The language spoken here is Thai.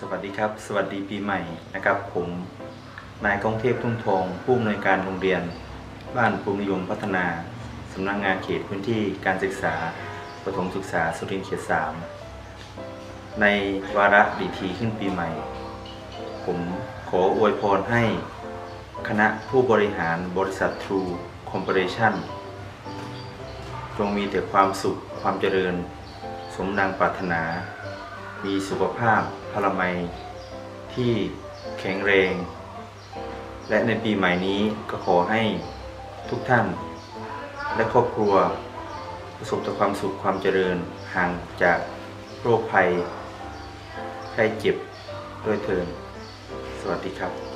สวัสดีครับ สวัสดีปีใหม่นะครับ ผมนายกองเทพทุ่งทองผู้อำนวยการโรงเรียน บ้านภูมิยมพัฒนาสำนักงานเขตพื้นที่การศึกษาประถมศึกษาสุรินทร์เขต3ในวาระดีทีขึ้นปีใหม่ ผมขออวยพรให้คณะผู้บริหารบริษัท True Corporation จงมีแต่ความสุขความเจริญ สมดังปรารถนา มีสุขภาพพลเมัยที่แข็งแรง และในปีใหม่นี้ก็ขอให้ทุกท่านและครอบครัว ประสบแต่ความสุขความเจริญห่างจากโรคภัยไข้เจ็บด้วยเทินสวัสดีครับ